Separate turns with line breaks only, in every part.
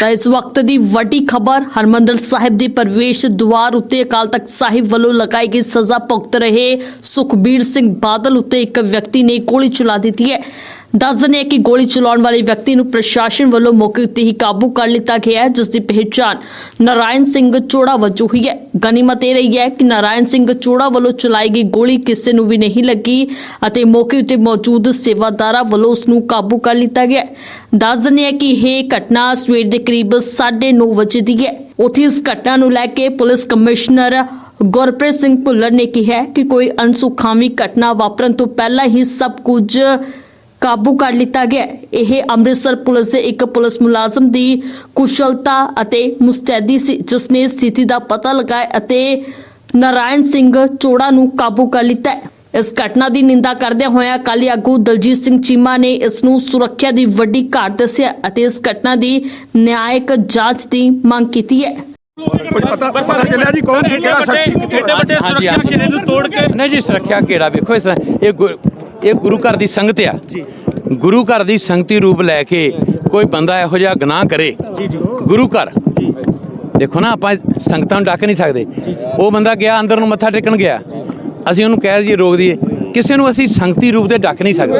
ਤਾਂ ਇਸ ਵਕਤ ਦੀ ਵੱਡੀ ਖਬਰ, ਹਰਮੰਦਰ ਸਾਹਿਬ ਦੇ ਪ੍ਰਵੇਸ਼ ਦੁਆਰ ਉੱਤੇ ਅਕਾਲ ਤਖਤ ਸਾਹਿਬ ਵੱਲੋਂ ਲਗਾਈ ਗਈ ਸਜ਼ਾ ਭੁਗਤ ਰਹੇ ਸੁਖਬੀਰ ਸਿੰਘ ਬਾਦਲ ਉੱਤੇ ਇੱਕ ਵਿਅਕਤੀ ਨੇ ਗੋਲੀ ਚਲਾ ਦਿੱਤੀ ਹੈ। ਦੱਸ ਦਿੰਦੇ ਹਾਂ ਕਿ ਗੋਲੀ ਚਲਾਉਣ ਵਾਲੇ ਵਿਅਕਤੀ ਨੂੰ ਪ੍ਰਸ਼ਾਸਨ ਵੱਲੋਂ ਮੌਕੇ ਉੱਤੇ ਹੀ ਕਾਬੂ ਕਰ ਲਿੱਤਾ ਗਿਆ ਹੈ, ਜਿਸ ਦੀ ਪਹਿਚਾਣ ਨਾਰਾਇਣ ਸਿੰਘ ਚੋੜਾ ਵਜੋਂ ਹੋਈ ਹੈ। ਗਨੀਮਤ ਇਹ ਰਹੀ ਹੈ ਕਿ ਨਾਰਾਇਣ ਸਿੰਘ ਚੋੜਾ ਵੱਲੋਂ ਚਲਾਈ ਗਈ ਗੋਲੀ ਕਿਸੇ ਨੂੰ ਵੀ ਨਹੀਂ ਲੱਗੀ ਅਤੇ ਮੌਕੇ ਉੱਤੇ ਮੌਜੂਦ ਸੇਵਾਦਾਰਾਂ ਵੱਲੋਂ ਉਸ ਨੂੰ ਕਾਬੂ ਕਰ ਲਿੱਤਾ ਗਿਆ ਦੱਸ ਦਿੰਦੇ ਹਾਂ ਕਿ ਇਹ ਘਟਨਾ ਸਵੇਰ ਦੇ ਕਰੀਬ 9:30 ਵਜੇ ਦੀ ਹੈ। ਉੱਥੇ ਇਸ ਘਟਨਾ ਨੂੰ ਲੈ ਕੇ ਪੁਲਿਸ ਕਮਿਸ਼ਨਰ ਗੁਰਪ੍ਰੀਤ ਸਿੰਘ ਭੁੱਲਰ ਨੇ ਕਿਹਾ ਕਿ ਕੋਈ ਅਨਸੁਖਾਵੀ ਘਟਨਾ ਵਾਪਰਨ ਤੋਂ ਪਹਿਲਾਂ ਹੀ ਸਭ ਕੁਝ ਕਾਬੂ ਕਰ ਲਿੱਤਾ ਗਿਆ। ਇਹ ਅੰਮ੍ਰਿਤਸਰ ਪੁਲਿਸ ਦੇ ਇੱਕ ਪੁਲਿਸ ਮੁਲਾਜ਼ਮ ਦੀ ਕੁਸ਼ਲਤਾ ਅਤੇ ਮੁਸਤੈਦੀ ਸੀ ਜਿਸ ਨੇ ਸਥਿਤੀ ਦਾ ਪਤਾ ਲਗਾਇਆ ਅਤੇ ਨਾਰਾਇਣ ਸਿੰਘ ਚੋੜਾ ਨੂੰ ਕਾਬੂ ਕਰ ਲਿੱਤਾ ਇਸ ਘਟਨਾ ਦੀ ਨਿੰਦਾ ਕਰਦਿਆਂ ਹੋਇਆਂ ਅਕਾਲੀ ਆਗੂ ਦਲਜੀਤ ਸਿੰਘ ਚੀਮਾ ਨੇ ਇਸ ਨੂੰ ਸੁਰੱਖਿਆ ਦੀ ਵੱਡੀ ਘਾਟ ਦੱਸਿਆ ਅਤੇ ਇਸ ਘਟਨਾ ਦੀ ਨਿਆਇਕ ਜਾਂਚ ਦੀ ਮੰਗ ਕੀਤੀ ਹੈ
ਕੁਝ ਪਤਾ ਪਤਾ ਚੱਲਿਆ ਜੀ ਕੌਣ ਸੀ ਕਿਹੜਾ ਸ਼ਖਸ ਸੀ
ਵੱਡੇ ਸੁਰੱਖਿਆ। ਘੇਰੇ ਨੂੰ ਤੋੜ ਕੇ
ਨਹੀਂ ਜੀ ਸੁਰੱਖਿਆ ਘੇਰਾ ਵੇਖੋ ਇਸ ਤਰ੍ਹਾਂ ਇਹ ਇਹ ਗੁਰੂ ਘਰ ਦੀ ਸੰਗਤ ਆ। ਗੁਰੂ ਘਰ ਦੀ ਸੰਗਤੀ ਰੂਪ ਲੈ ਕੇ ਕੋਈ ਬੰਦਾ ਇਹੋ ਜਿਹਾ ਗੁਨਾਹ ਕਰੇ। ਗੁਰੂ ਘਰ। ਦੇਖੋ ਨਾ ਆਪਾਂ ਸੰਗਤਾਂ ਨੂੰ ਡੱਕ ਨਹੀਂ ਸਕਦੇ। ਉਹ ਬੰਦਾ ਗਿਆ ਅੰਦਰ ਨੂੰ ਮੱਥਾ ਟੇਕਣ ਗਿਆ। ਅਸੀਂ ਉਹਨੂੰ ਕਹਿ ਦਈਏ ਰੋਕ ਦਈਏ। ਕਿਸੇ ਨੂੰ ਅਸੀਂ ਸੰਗਤੀ ਰੂਪ ਦੇ ਡੱਕ ਨਹੀਂ ਸਕਦੇ।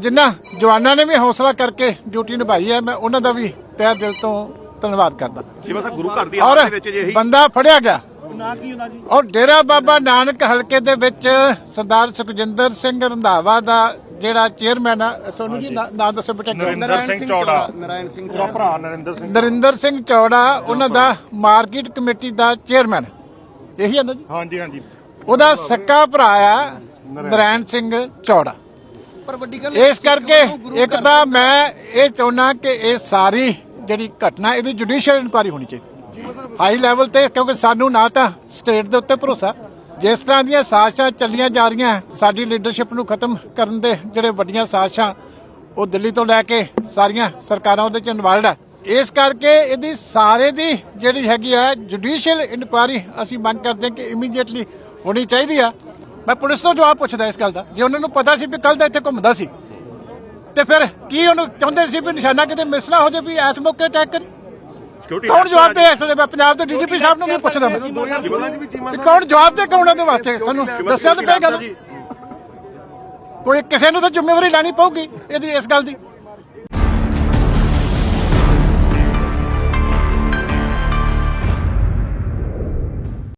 ਜਿਨ੍ਹਾਂ ਜਵਾਨਾਂ ਨੇ ਵੀ ਹੌਸਲਾ ਕਰਕੇ ਡਿਊਟੀ ਨਿਭਾਈ ਹੈ ਮੈਂ ਉਹਨਾਂ ਦਾ ਵੀ ਤਹਿ ਦਿਲ ਤੋਂ ਧੰਨਵਾਦ ਕਰਦਾ।
ਜਿਵੇਂ ਸਾ ਗੁਰੂ ਘਰ ਦੀ
ਔਰ
ਆਵਾਜ਼ ਦੇ ਵਿੱਚ ਜੇ ਇਹੀ
ਬੰਦਾ ਫੜਿਆ ਗਿਆ। ਔਰ ਡੇਰਾ ਬਾਬਾ ਨਾਨਕ ਹਲਕੇ ਦੇ ਵਿੱਚ ਸਰਦਾਰ ਸੁਖਜਿੰਦਰ ਸਿੰਘ ਰੰਧਾਵਾ ਦਾ ਜਿਹੜਾ ਚੇਅਰਮੈਨ ਆ ਸੋਨੂੰ ਜੀ ਨਾਂ ਦੱਸੋ ਬੇਟਾ
ਨਰਿੰਦਰ ਸਿੰਘ ਚੌੜਾ। ਨਰਾਇਣ ਸਿੰਘ ਚੌੜਾ। ਭਰਾ ਨਰਿੰਦਰ ਸਿੰਘ
ਨਰਿੰਦਰ ਸਿੰਘ ਚੌੜਾ ਉਹਨਾਂ ਦਾ ਮਾਰਕੀਟ ਕਮੇਟੀ ਦਾ ਚੇਅਰਮੈਨ। ਇਹੀ ਹੈ ਨਾ ਜੀ?
ਹਾਂਜੀ ਹਾਂਜੀ।
ਉਹਦਾ ਸੱਕਾ ਭਰਾ ਆ ਨਰਾਇਣ ਸਿੰਘ ਚੌੜਾ। ਇਸ ਕਰਕੇ ਇੱਕ ਤਾਂ ਮੈਂ ਇਹ ਚਾਹੁੰਦਾ ਕਿ ਇਹ ਸਾਰੀ ਜਿਹੜੀ ਘਟਨਾ, ਇਹਦੀ ਜੁਡੀਸ਼ੀਅਲ ਇਨਕੁਆਰੀ ਹੋਣੀ ਚਾਹੀਦੀ। ਹਾਈ ਲੈਵਲ ਤੇ, ਕਿਉਂਕਿ ਸਾਨੂੰ ਨਾ ਤਾਂ ਸਟੇਟ ਦੇ ਉੱਤੇ ਭਰੋਸਾ। ਜਿਸ ਤਰ੍ਹਾਂ ਦੀਆਂ ਸਾਜ਼ਿਸ਼ਾਂ ਚੱਲੀਆਂ ਜਾ ਰਹੀਆਂ, ਸਾਡੀ ਲੀਡਰਸ਼ਿਪ ਨੂੰ ਖਤਮ ਕਰਨ ਦੇ ਜਿਹੜੇ ਵੱਡੀਆਂ ਸਾਜ਼ਿਸ਼ਾਂ, ਉਹ ਦਿੱਲੀ ਤੋਂ ਲੈ ਕੇ ਸਾਰੀਆਂ ਸਰਕਾਰਾਂ ਉਹਦੇ ਚ ਇਨਵੋਲਡ ਆ। ਇਸ ਕਰਕੇ ਇਹਦੀ ਸਾਰੇ ਦੀ ਜਿਹੜੀ ਹੈਗੀ ਆ ਜੁਡੀਸ਼ੀਅਲ ਇਨਕੁਆਇਰੀ ਅਸੀਂ ਮੰਗ ਕਰਦੇ ਹਾਂ ਕਿ ਇਮੀਡੀਏਟਲੀ ਹੋਣੀ ਚਾਹੀਦੀ ਆ। ਮੈਂ ਪੁਲਿਸ ਤੋਂ ਜਵਾਬ ਪੁੱਛਦਾ ਇਸ ਗੱਲ ਦਾ। ਜੇ ਉਹਨਾਂ ਨੂੰ ਪਤਾ ਸੀ ਵੀ ਕੱਲ ਦਾ ਇੱਥੇ ਘੁੰਮਦਾ ਸੀ ਤੇ ਫਿਰ ਕੀ ਉਹਨੂੰ ਚਾਹੁੰਦੇ ਸੀ ਵੀ ਨਿਸ਼ਾਨਾ ਕਿਤੇ ਮਿਸ ਨਾ ਹੋ ਜਾਵੇ ਵੀ ਇਸ ਮੌਕੇ ਅਟੈਕ ਕਰੇ?
ਸਿਕਿਉਰਿਟੀ
ਕੌਣ ਜਵਾਬ ਦੇ ਇਸ ਵੇਲੇ? ਮੈਂ ਪੰਜਾਬ ਦੇ ਡੀਜੀਪੀ ਸਾਹਿਬ ਨੂੰ ਵੀ ਪੁੱਛਦਾ ਮੈਂ। ਵੀ ਕੌਣ ਜਵਾਬ ਦੇ ਕੌਣ ਉਹਦੇ ਵਾਸਤੇ? ਸਾਨੂੰ ਦੱਸਿਆ ਤਾਂ ਪਏ ਗੱਲ। ਕੋਈ ਕਿਸੇ ਨੂੰ ਤਾਂ ਜ਼ਿੰਮੇਵਾਰੀ ਲੈਣੀ ਪਊਗੀ ਇਹਦੀ ਇਸ ਗੱਲ ਦੀ।